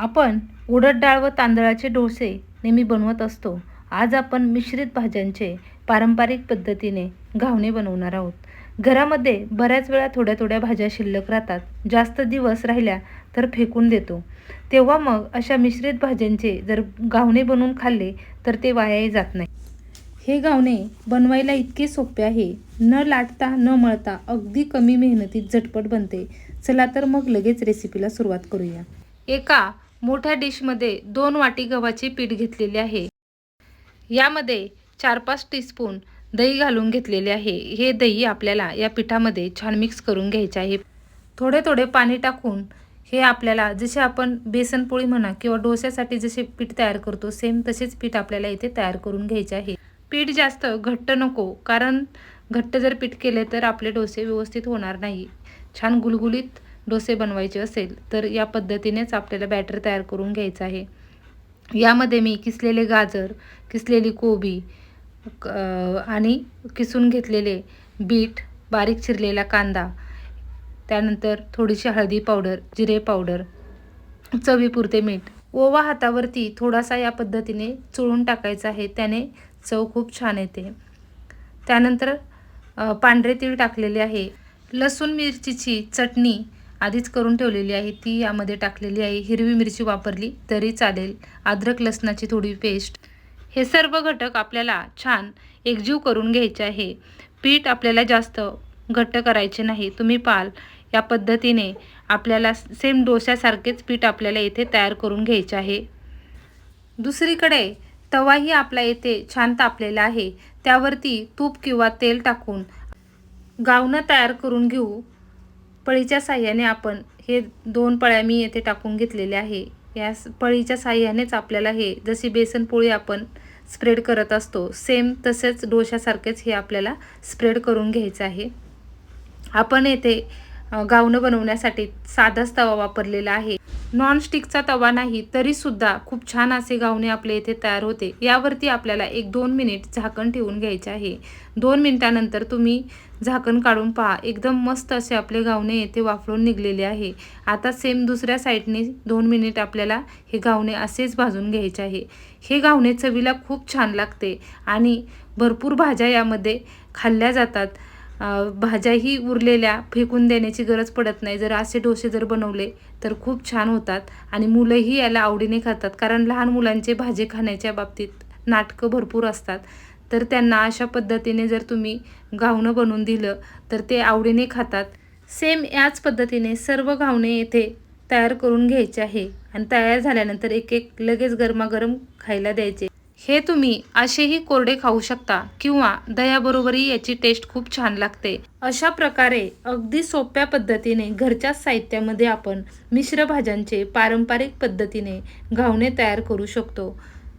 आपण उडद डाळ व तांदळाचे डोसे नेहमी बनवत असतो. आज आपण मिश्रित भाज्यांचे पारंपरिक पद्धतीने घावणे बनवणार आहोत. घरामध्ये बऱ्याच वेळा थोड्या थोड्या भाज्या शिल्लक राहतात. जास्त दिवस राहिल्या तर फेकून देतो. तेव्हा मग अशा मिश्रित भाज्यांचे जर घावणे बनवून खाल्ले तर ते वायाही जात नाही. हे घावणे बनवायला इतके सोपे आहे. न लाटता न मळता अगदी कमी मेहनतीत झटपट बनते. चला तर मग लगेच रेसिपीला सुरुवात करूया. एका मोठ्या डिशमध्ये दोन वाटी गव्हाचे पीठ घेतलेले आहे. यामध्ये चार पाच टीस्पून दही घालून घेतलेले आहे. हे दही आपल्याला या पिठामध्ये छान मिक्स करून घ्यायचे आहे. थोडे थोडे पाणी टाकून हे आपल्याला जसे आपण बेसनपोळी म्हणा किंवा डोस्यासाठी जसे पीठ तयार करतो सेम तसेच पीठ आपल्याला इथे तयार करून घ्यायचे आहे. पीठ जास्त घट्ट नको कारण घट्ट जर पीठ केले तर आपले डोसे व्यवस्थित होणार नाही. छान गुलगुलीत डोसे बनवायचे असेल तर या पद्धतीनेच आपल्याला बॅटर तयार करून घ्यायचं आहे. यामध्ये मी किसलेले गाजर किसलेली कोबी क- आणि किसून घेतलेले बीट बारीक चिरलेला कांदा त्यानंतर थोडीशी हळदी पावडर जिरे पावडर चवीपुरते मीठ. ओवा हातावरती थोडासा या पद्धतीने चोळून टाकायचा आहे त्याने चव खूप छान येते. त्यानंतर पांढरे तीळ टाकलेले आहे. लसूण मिरचीची चटणी आधीच करून ठेवलेली आहे. ती यामध्ये टाकलेली आहे. हिरवी मिरची वापरली तरी चालेल. अद्रक लसणाची थोडी पेस्ट हे सर्व घटक आपल्याला छान एकजीव करून घ्यायचे आहे. पीठ आपल्याला जास्त घट्ट करायचे नाही. तुम्ही पाल. या पद्धतीने आपल्याला सेम डोश्यासारखेच पीठ आपल्याला येथे तयार करून घ्यायचे आहे. दुसरीकडे तवाही आपला येथे छान तापलेला आहे. त्यावरती तूप किंवा तेल टाकून गावणं तयार करून घेऊ. पळीच्या साह्याने आपण हे दोन पळ्या मी येथे टाकून घेतलेले आहे. या स- पळीच्या साह्यानेच आपल्याला हे जशी बेसन पोळी आपण स्प्रेड करत असतो सेम तसेच डोशासारखेच हे आपल्याला स्प्रेड करून घ्यायचं आहे. आपण येथे गावणं बनवण्यासाठी साधाच तवा वापरलेला आहे. नॉनस्टिकचा तवा नाही तरीसुद्धा खूप छान असे गावणे आपले इथे तयार होते. यावरती आपल्याला एक दोन मिनिट झाकण ठेवून घ्यायचे आहे. दोन मिनिटानंतर तुम्ही झाकण काढून पहा. एकदम मस्त असे आपले गावणे येथे वाफळून निघलेले आहे. आता सेम दुसऱ्या साईडने दोन मिनिट आपल्याला हे गावणे असेच भाजून घ्यायचे आहे. हे गावणे चवीला खूप छान लागते आणि भरपूर भाज्या यामध्ये खाल्ल्या जातात. भाज्याही उरलेल्या फेकून देण्याची गरज पडत नाही. जर असे डोसे जर बनवले तर खूप छान होतात आणि मुलंही याला आवडीने खातात. कारण लहान मुलांचे भाजी खाण्याच्या बाबतीत नाटकं भरपूर असतात. तर त्यांना अशा पद्धतीने जर तुम्ही घावणं बनवून दिलं तर ते आवडीने खातात. सेम याच पद्धतीने सर्व घावणे येथे तयार करून घ्यायचे आहे. आणि तयार झाल्यानंतर एक एक लगेच गरमागरम खायला द्यायचे. हे तुम्ही असेही कोरडे खाऊ शकता किंवा दह्याबरोबरही याची टेस्ट खूप छान लागते. अशा प्रकारे अगदी सोप्या पद्धतीने घरच्याच साहित्यामध्ये आपण मिश्र भाज्यांचे पारंपरिक पद्धतीने घावणे तयार करू शकतो.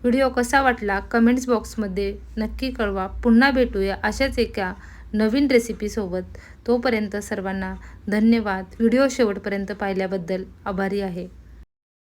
व्हिडिओ कसा वाटला कमेंट्स बॉक्समध्ये नक्की कळवा. पुन्हा भेटूया अशाच एका नवीन रेसिपीसोबत तोपर्यंत सर्वांना धन्यवाद. व्हिडिओ शेवटपर्यंत पाहिल्याबद्दल आभारी आहे.